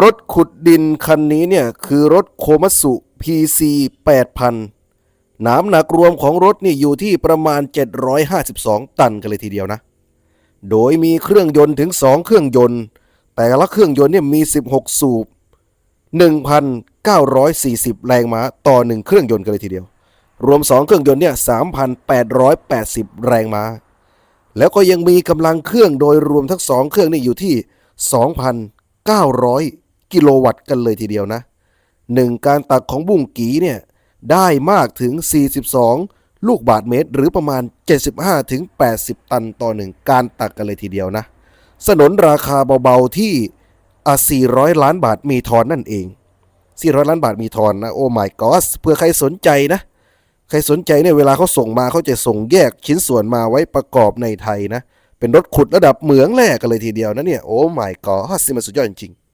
รถขุดดินคันนี้เนี่ยคือรถโคมัสุ PC 8000 น้ำหนักรวมของรถนี่อยู่ที่ประมาณ 752 ตันกันเลยทีเดียวนะ โดยมีเครื่องยนต์ถึง 2 เครื่องยนต์ แต่ละเครื่องยนต์เนี่ยมี 16 สูบ 1,940 แรงม้าต่อ 1 เครื่องยนต์กันเลยทีเดียว รวม 2 เครื่องยนต์เนี่ย3,880 แรงม้า แล้วก็ยังมีกำลังเครื่องโดยรวมทั้ง 2 เครื่องนี่อยู่ที่2,900 กิโลวัตต์กันเลยทีเดียวนะหนึ่งการตักของบุ้งกีเนี่ยได้มากถึง 42 ลูกบาทเมตร หรือประมาณ 75ถึง80 ตันต่อหนึ่งการตักกันเลยทีเดียวนะ สนนราคาเบาๆที่อะ400 ล้านบาทมีทอนนั่นเอง 400 ล้านบาทมีทอนนะโอ้ my god เพื่อใครสนใจนะ ใครสนใจเนี่ยเวลาเขาส่งมาเขาจะส่งแยกชิ้นส่วนมาไว้ประกอบในไทยนะ เป็นรถขุดระดับเหมืองแรกกันเลยทีเดียวนะเนี่ยโอ้ my god สิมันสุดยอดจริง